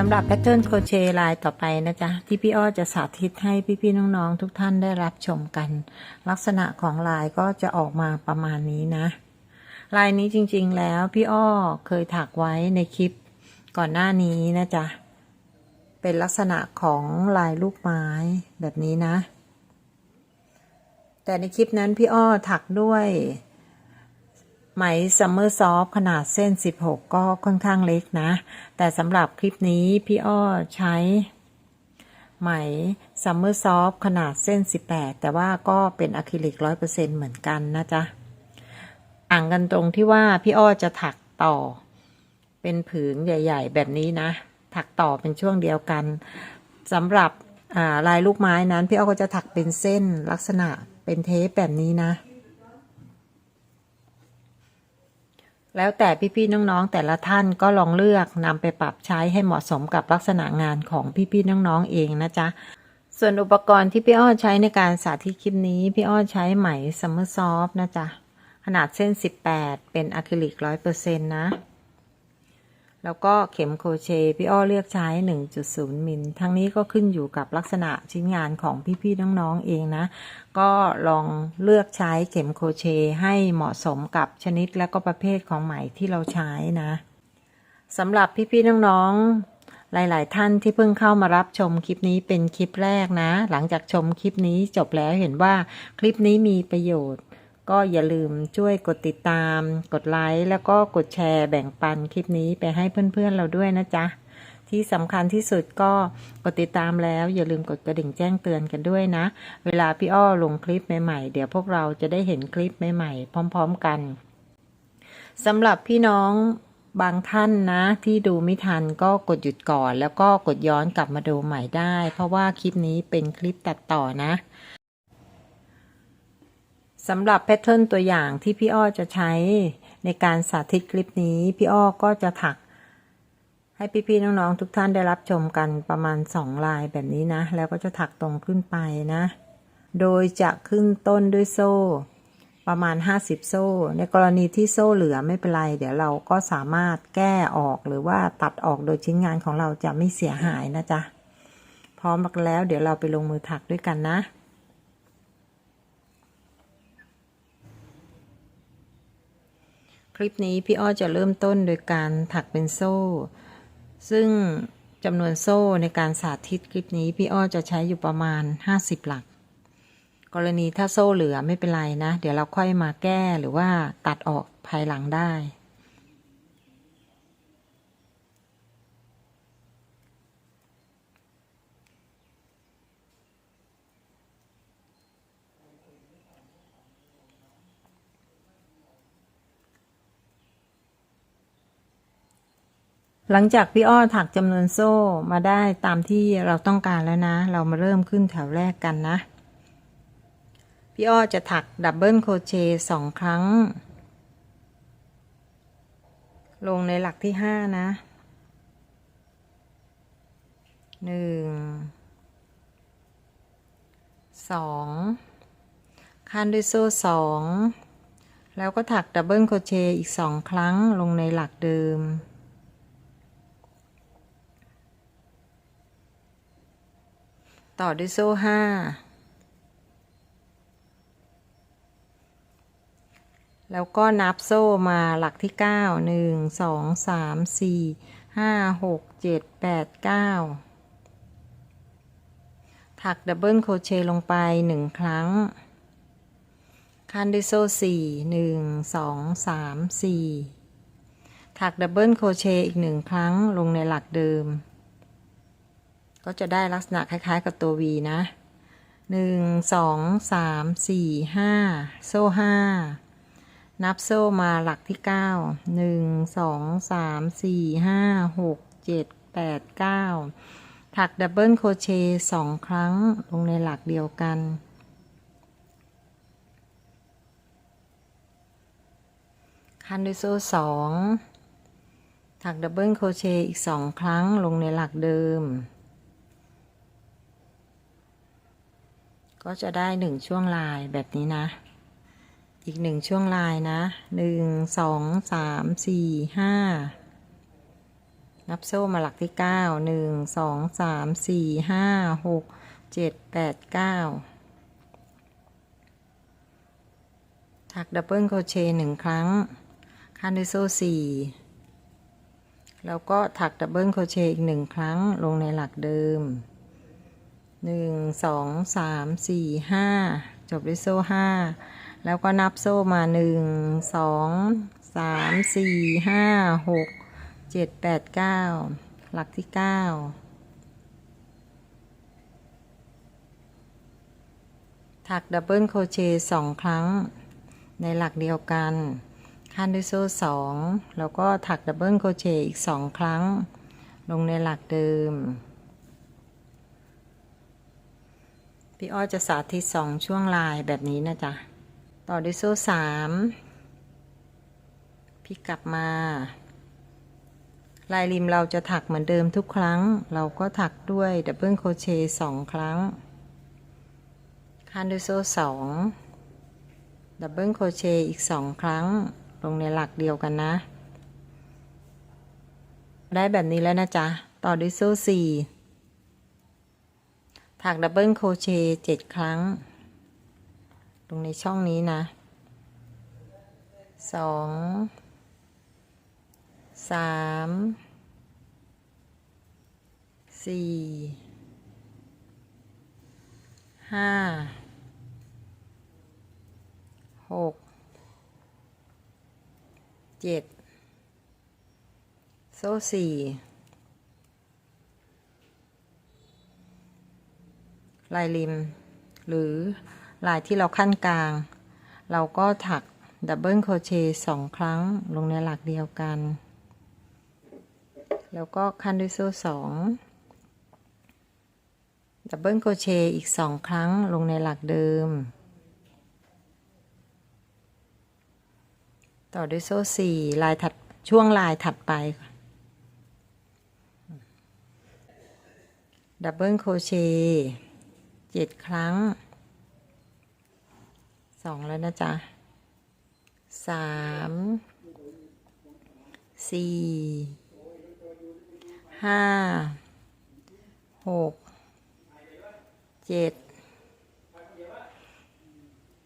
สำหรับแพทเทิร์นโคเชลายต่อไปนะจ๊ะ ที่พี่อ้อจะสาธิตให้พี่ๆน้องๆทุกท่านได้รับชมกัน ลักษณะของลายก็จะออกมาประมาณนี้นะ ลายนี้จริงๆแล้วพี่อ้อเคยถักไว้ในคลิปก่อนหน้านี้นะจ๊ะ เป็นลักษณะของลายลูกไม้แบบนี้นะ แต่ในคลิปนั้นพี่อ้อถักด้วย ไหมซัมเมอร์ซอฟขนาดเส้น 16 ก็ค่อนข้างเล็กนะ แต่สำหรับคลิปนี้พี่อ้อใช้ไหมซัมเมอร์ซอฟขนาดเส้น 18 แต่ว่าก็เป็นอะคริลิก 100%เหมือนกันนะจ๊ะอ่างกันตรงที่ว่าพี่อ้อจะถักต่อ เป็นผืนใหญ่ ๆ แบบนี้นะ ถักต่อเป็นช่วงเดียวกันสำหรับลายลูกไม้นั้น พี่อ้อก็จะถักเป็นเส้นลักษณะเป็นเทปแบบนี้นะ แล้วแต่พี่ๆน้องๆ แต่ละท่านก็ลองเลือกนำไปปรับใช้ให้เหมาะสมกับลักษณะงานของพี่ๆน้องๆเองนะจ๊ะส่วนอุปกรณ์ที่พี่อ้อใช้ในการสาธิตคลิปนี้ พี่อ้อใช้ไหมซัมเมอร์ซอฟนะจ๊ะ ขนาดเส้น 18 เป็นอะคริลิก 100%นะ แล้วก็เข็มโครเชพี่อ้อเลือกใช้ 1.0 มิล ทั้งนี้ก็ขึ้นอยู่กับลักษณะชิ้นงานของพี่ๆน้องๆเองนะ ก็ลองเลือกใช้เข็มโครเชให้เหมาะสมกับชนิดและก็ประเภทของไหมที่เราใช้นะสำหรับพี่ๆน้องๆ หลาย ๆ ท่านที่เพิ่งเข้ามารับชมคลิปนี้เป็นคลิปแรกนะ หลังจากชมคลิปนี้จบแล้วเห็นว่าคลิปนี้มีประโยชน์ ก็อย่าลืมช่วยกดติดตาม กดไลค์แล้วก็กดแชร์แบ่งปันคลิปนี้ไปให้เพื่อนๆเราด้วยนะจ๊ะ ที่สำคัญที่สุดก็กดติดตามแล้ว อย่าลืมกดกระดิ่งแจ้งเตือนกันด้วยนะ เวลาพี่อ้อลงคลิปใหม่ๆ เดี๋ยวพวกเราจะได้เห็นคลิปใหม่ๆ พร้อม ๆ กันสำหรับพี่น้องบางท่านนะที่ดูไม่ทันก็กดหยุดก่อน แล้วก็กดย้อนกลับมาดูใหม่ได้ เพราะว่าคลิปนี้เป็นคลิปตัดต่อนะ สำหรับแพทเทิร์นตัวอย่างที่พี่อ้อจะใช้ในการสาธิตคลิปนี้ พี่อ้อก็จะถัก ให้พี่ๆน้องๆ ทุกท่านได้รับชมกันประมาณสองลายแบบนี้นะ แล้วก็จะถักตรงขึ้นไปนะ โดยจะขึ้นต้นด้วยโซ่ ประมาณ 50 โซ่ ในกรณีที่โซ่เหลือไม่เป็นไร เดี๋ยวเราก็สามารถแก้ออกหรือว่าตัดออกโดยชิ้นงานของเราจะไม่เสียหายนะจ๊ะ พร้อมแล้วเดี๋ยวเราไปลงมือถักด้วยกันนะ คลิปนี้พี่อ้อจะเริ่มต้นโดยการถักเป็นโซ่ ซึ่งจำนวนโซ่ในการสาธิตคลิปนี้พี่อ้อจะใช้อยู่ประมาณ 50 หลัก กรณีถ้าโซ่เหลือไม่เป็นไรนะ เดี๋ยวเราค่อยมาแก้หรือว่าตัดออกภายหลังได้ หลังจากพี่อ้อถักจำนวนโซ่มาได้ตามที่เราต้องการแล้วนะ เรามาเริ่มขึ้นแถวแรกกันนะ พี่อ้อจะถักดับเบิลโคเชสองครั้ง ลงในหลักที่ห้านะหนึ่งสองคันด้วยโซ่สองแล้วก็ถักดับเบิลโคเชอีกสองครั้งลงในหลักเดิม ต่อด้วยโซ่ห้าแล้วก็นับโซ่มาหลักที่เก้าหนึ่งสองสามสี่ห้าหกเจ็ดแปดเก้าถักดับเบิลโคเชลงไปหนึ่งครั้ง คันด้วยโซ่สี่หนึ่งสองสามสี่ถักดับเบิลโคเชอีกหนึ่งครั้งลงในหลักเดิม ก็จะได้ลักษณะคล้าย ๆ กับตัว V นะหนึ่งสองสามสี่ห้าโซ่ห้านับโซ่มาหลักที่เก้าหนึ่งสองสามสี่ห้าหกเจ็ดแปดเก้าถักดับเบิลโคเชต์สองครั้งลงในหลักเดียวกัน คันด้วยโซ่สองถักดับเบิลโคเชต์อีกสองครั้งลงในหลักเดิม ก็จะได้หนึ่งช่วงลายแบบนี้นะ อีกหนึ่งช่วงลายนะหนึ่งสองสามสี่ห้านับโซ่มาหลักที่เก้าหนึ่งสองสามสี่ห้าหกเจ็ดแปดเก้าถักดับเบิลโคเชต์หนึ่งครั้งขั้นด้วยโซ่สี่แล้วก็ถักดับเบิลโคเชต์อีกหนึ่งครั้งลงในหลักเดิม หนึ่งสองสามสี่ห้าจบด้วยโซ่ห้าแล้วก็นับโซ่มาหนึ่งสองสามสี่ห้าหกเจ็ดแปดเก้าหลักที่เก้าถักดับเบิลโครเชต์สองครั้ง ในหลักเดียวกันขั้นด้วยโซ่สองแล้วก็ถักดับเบิลโครเชต์อีกสองครั้ง ลงในหลักเดิม พี่อ้อจะสาธิตสองช่วงลายแบบนี้นะจ๊ะ ต่อด้วยโซ่สามพี่กลับมา ลายริมเราจะถักเหมือนเดิมทุกครั้ง เราก็ถักด้วยดับเบิลโคเชต์สองครั้งขั้นด้วยโซ่สองดับเบิลโคเชต์อีกสองครั้ง ลงในหลักเดียวกันนะ ได้แบบนี้แล้วนะจ๊ะ ต่อด้วยโซ่สี่ ถักดับเบิลโครเชต์เจ็ดครั้งตรงในช่องนี้นะสองสามสี่ห้าหกเจ็ดโซ่สี่ ลายริม หรือลายที่เราขั้นกลาง เราก็ถักดับเบิลโคเชต์สองครั้งลงในหลักเดียวกัน แล้วก็ขั้นด้วยโซ่สองดับเบิลโคเชต์อีกสองครั้งลงในหลักเดิม ต่อด้วยโซ่สี่ลายถัดช่วงลายถัดไป ดับเบิลโคเชต์ เจ็ดครั้งสองแล้วนะจ๊ะสามสี่ห้าหกเจ็ด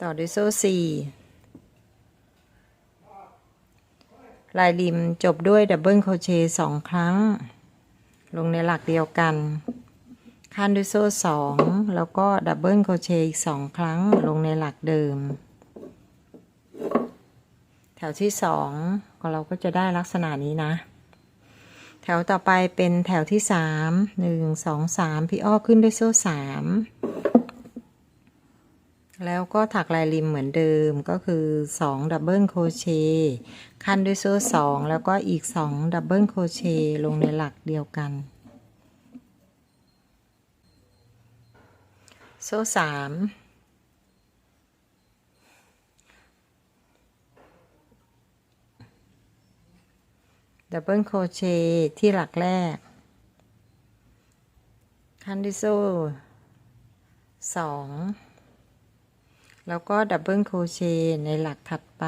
ต่อด้วยโซ่สี่ลายริมจบด้วยดับเบิลโคเชสองครั้ง ลงในหลักเดียวกัน ขั้นด้วยโซ่สองแล้วก็ดับเบิลโคเชอีกสองครั้งลงในหลักเดิม แถวที่สองก็เราก็จะได้ลักษณะนี้นะ แถวต่อไปเป็นแถวที่สามหนึ่งสองสามพี่อ้อขึ้นด้วยโซ่สามแล้วก็ถักลายริมเหมือนเดิมก็คือสองดับเบิลโคเชต์ขั้นด้วยโซ่สองแล้วก็อีกสองดับเบิลโคเชต์ลงในหลักเดียวกัน โซ่สามดับเบิลโครเชต์ที่หลักแรก ขั้นที่โซ่สองแล้วก็ดับเบิลโครเชต์ในหลักถัดไป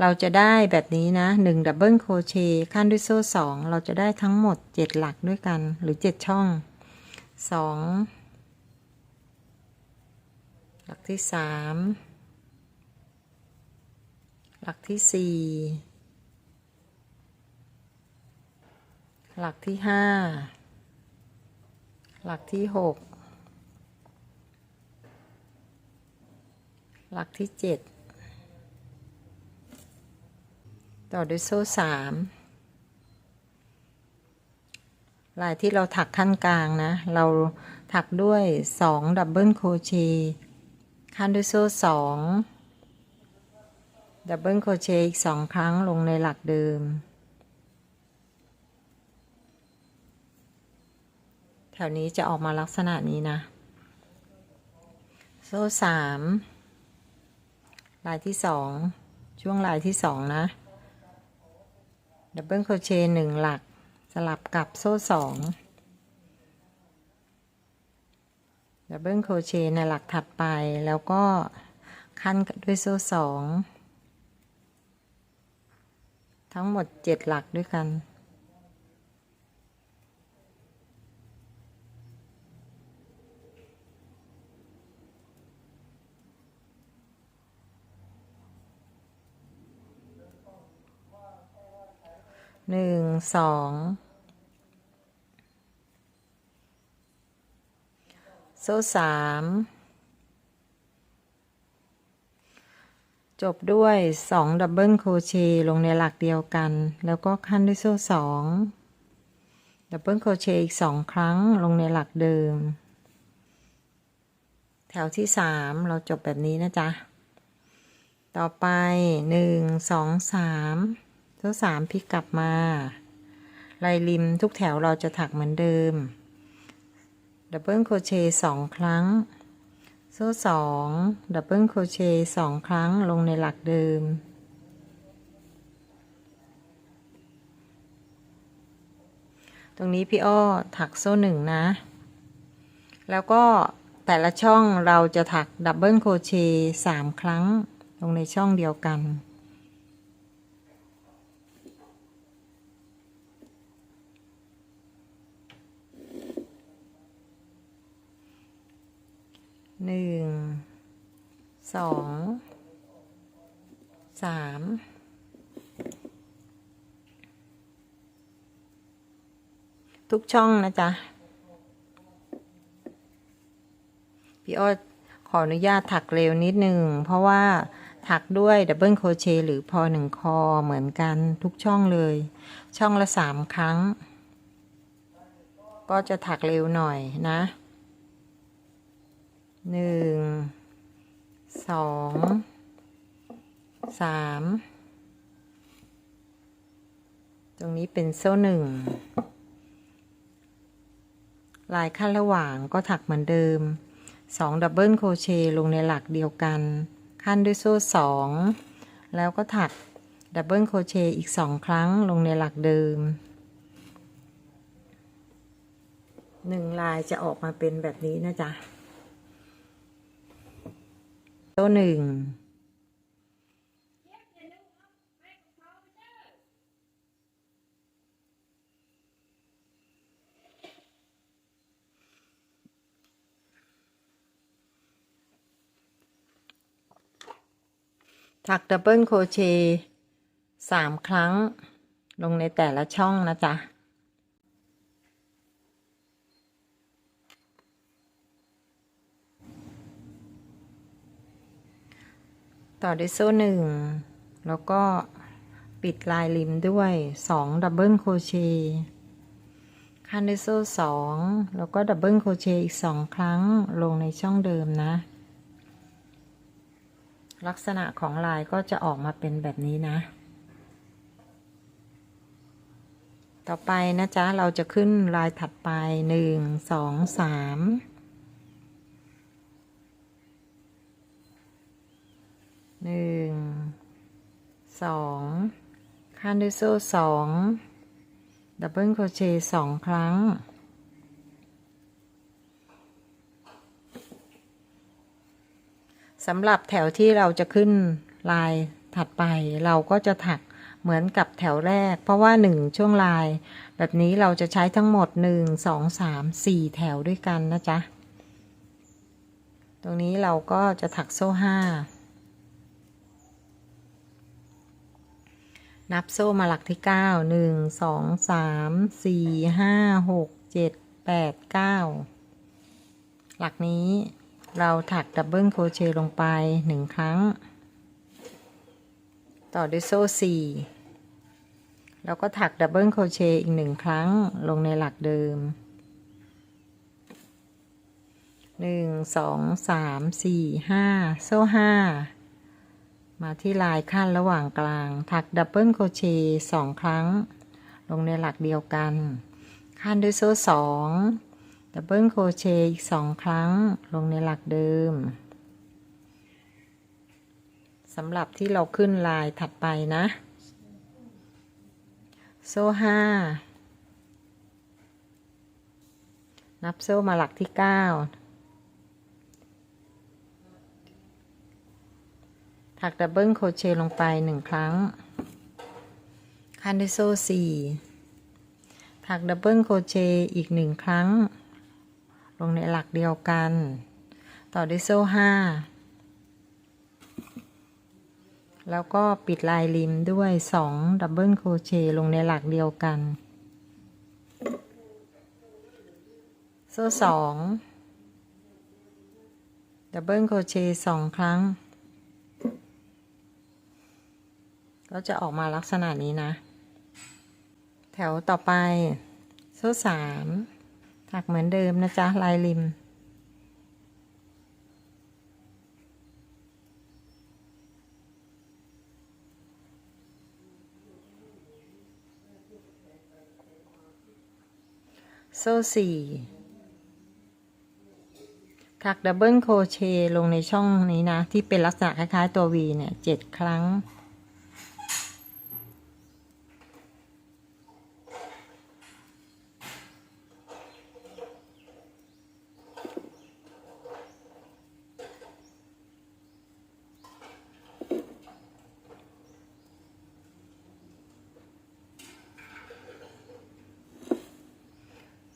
เราจะได้แบบนี้นะหนึ่งดับเบิลโครเชต์ขั้นด้วยโซ่สองเราจะได้ทั้งหมดเจ็ดหลักด้วยกันหรือเจ็ดช่องสอง หลักที่สามหลักที่สี่หลักที่ห้าหลักที่หกหลักที่เจ็ดต่อด้วยโซ่สามลายที่เราถักขั้นกลางนะ เราถักด้วยสองดับเบิลโครเชต์ ขั้นด้วยโซ่สองดับเบิลโครเชต์อีกสองครั้งลงในหลักเดิม แถวนี้จะออกมาลักษณะนี้นะ โซ่สามลายที่สองช่วงลายที่สองนะ ดับเบิลโครเชต์หนึ่งหลัก สลับกับโซ่สอง ดับเบิลโครเชต์ในหลักถัดไปแล้วก็ขั้นด้วยโซ่สองทั้งหมดเจ็ดหลักด้วยกัน หนึ่ง สอง โซ่สามจบด้วยสองดับเบิลโคเชต์ลงในหลักเดียวกัน แล้วก็ขั้นด้วยโซ่สองดับเบิลโคเชต์อีกสองครั้งลงในหลักเดิม แถวที่สามเราจบแบบนี้นะจ๊ะ ต่อไปหนึ่งสองสามโซ่สามพลิกกลับมาลายริมทุกแถวเราจะถักเหมือนเดิม ดับเบิลโครเชต์สองครั้ง โซ่สองดับเบิลโครเชต์สองครั้งลงในหลักเดิม ตรงนี้พี่อ้อถักโซ่หนึ่งนะ แล้วก็แต่ละช่องเราจะถักดับเบิลโครเชต์สามครั้ง ลงในช่องเดียวกัน หนึ่งสองสามทุกช่องนะจ๊ะ พี่อ้อขออนุญาตถักเร็วนิดหนึ่งเพราะว่าถักด้วยดับเบิลโคเชหรือพอหนึ่งคอเหมือนกันทุกช่องเลย ช่องละสามครั้ง ก็จะถักเร็วหน่อยนะ หนึ่งสองสามตรงนี้เป็นโซ่หนึ่งลายขั้นระหว่างก็ถักเหมือนเดิมสองดับเบิลโคเชต์ลงในหลักเดียวกัน ขั้นด้วยโซ่สองแล้วก็ถักดับเบิลโคเชต์อีกสองครั้งลงในหลักเดิมหนึ่งลายจะออกมาเป็นแบบนี้นะจ๊ะ โซ่หนึ่ง ถักดับเบิลโครเชต์สามครั้ง ลงในแต่ละช่องนะจ๊ะ ต่อด้วยโซ่หนึ่งแล้วก็ปิดลายริมด้วยสองดับเบิลโคเชต์ขั้นด้วยโซ่สองแล้วก็ดับเบิลโคเชต์อีกสองครั้งลงในช่องเดิมนะ ลักษณะของลายก็จะออกมาเป็นแบบนี้นะ ต่อไปนะจ๊ะเราจะขึ้นลายถัดไปหนึ่งสองสาม หนึ่งสองข้ามด้วยโซ่สองดับเบิลโคเชสองครั้ง สำหรับแถวที่เราจะขึ้นลายถัดไปเราก็จะถักเหมือนกับแถวแรก เพราะว่าหนึ่งช่วงลาย แบบนี้เราจะใช้ทั้งหมดหนึ่งสองสามสี่แถวด้วยกันนะจ๊ะ ตรงนี้เราก็จะถักโซ่ห้า นับโซ่มาหลักที่เก้าหนึ่งสองสามสี่ห้าหกเจ็ดแปดเก้าหลักนี้เราถักดับเบิลโครเชต์ลงไปหนึ่งครั้ง ต่อด้วยโซ่สี่แล้วก็ถักดับเบิลโครเชต์อีกหนึ่งครั้งลงในหลักเดิมหนึ่งสองสามสี่ห้าโซ่ห้า มาที่ลายขั้นระหว่างกลาง ถักดับเบิลโคเชต์สองครั้ง ลงในหลักเดียวกัน ขั้นด้วยโซ่สองดับเบิลโคเชต์อีกสองครั้ง ลงในหลักเดิมสำหรับที่เราขึ้นลายถัดไปนะ โซ่ห้านับโซ่มาหลักที่เก้า ถักดับเบิลโคเชต์ลงไปหนึ่งครั้งขั้นด้วยโซ่สี่ถักดับเบิลโคเชต์อีกหนึ่งครั้ง ลงในหลักเดียวกัน ต่อด้วยโซ่ห้าแล้วก็ปิดลายริมด้วยสองดับเบิลโคเชต์ลงในหลักเดียวกัน โซ่สองดับเบิลโคเชต์สองครั้ง ก็จะออกมาลักษณะนี้นะ แถวต่อไปโซ่สามถักเหมือนเดิมนะจ๊ะ ลายริม โซ่สี่ถักดับเบิลโครเชต์ลงในช่องนี้นะ ที่เป็นลักษณะคล้าย ๆ ตัว V เนี่ยเจ็ดครั้ง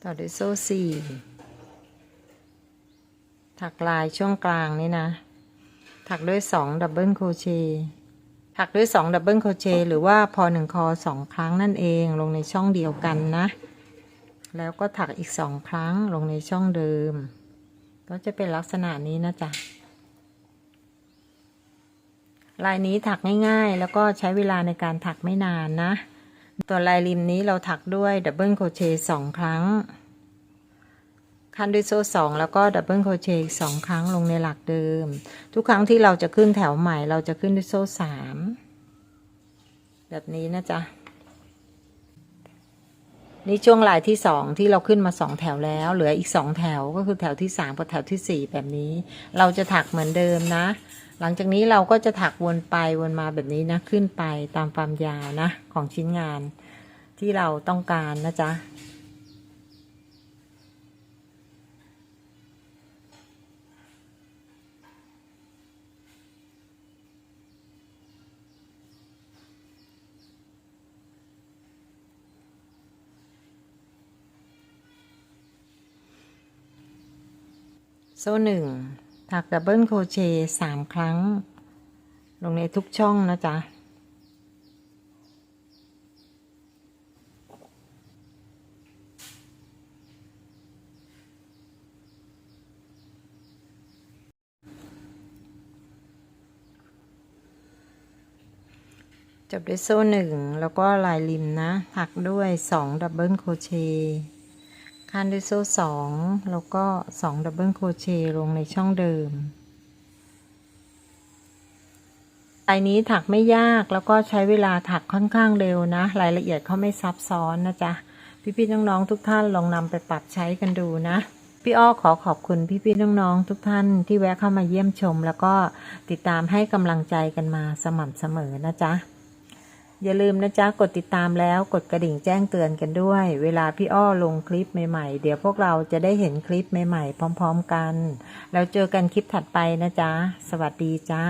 ต่อด้วยโซ่สี่ถักลายช่วงกลางนี่นะ ถักด้วยสองดับเบิลโคเชถักด้วยสองดับเบิลโคเชหรือว่าพอหนึ่งคอสองครั้งนั่นเองลงในช่องเดียวกันนะ แล้วก็ถักอีกสองครั้งลงในช่องเดิม ก็จะเป็นลักษณะนี้นะจ๊ะลายนี้ถักง่ายๆ แล้วก็ใช้เวลาในการถักไม่นานนะ ตัวลายริมนี้เราถักด้วยดับเบิลโคเชต์สองครั้ง คันด้วยโซ่สองแล้วก็ดับเบิลโคเชต์อีกสองครั้งลงในหลักเดิม ทุกครั้งที่เราจะขึ้นแถวใหม่ เราจะขึ้นด้วยโซ่สามแบบนี้นะจ๊ะนี่ช่วงลายที่สองที่เราขึ้นมาสองแถวแล้ว เหลืออีกสองแถวก็คือแถวที่สามกับแถวที่สี่แบบนี้ เราจะถักเหมือนเดิมนะ หลังจากนี้เราก็จะถักวนไปวนมาแบบนี้นะ ขึ้นไปตามความยาวนะ ของชิ้นงานที่เราต้องการนะจ๊ะโซ่หนึ่ง ถักดับเบิลโคเชต์สามครั้ง ลงในทุกช่องนะจ๊ะจบด้วยโซ่หนึ่งแล้วก็ลายริมนะ ถักด้วยสองดับเบิลโคเชต์ คันด้วยโซ่สองแล้วก็สองดับเบิลโครเชต์ลงในช่องเดิมลายนี้ถักไม่ยากแล้วก็ใช้เวลาถักค่อนข้างเร็วนะ รายละเอียดเขาไม่ซับซ้อนนะจ๊ะ พี่ๆน้องๆทุกท่านลองนำไปปรับใช้กันดูนะ พี่อ้อขอขอบคุณพี่ๆน้องๆทุกท่านที่แวะเข้ามาเยี่ยมชม แล้วก็ติดตามให้กำลังใจกันมาสม่ำเสมอนะจ๊ะ อย่าลืมนะจ๊ะ กดติดตามแล้วกดกระดิ่งแจ้งเตือนกันด้วย เวลาพี่อ้อลงคลิปใหม่ๆ เดี๋ยวพวกเราจะได้เห็นคลิปใหม่ๆ พร้อม ๆ กัน แล้วเจอกันคลิปถัดไปนะจ๊ะ สวัสดีจ้า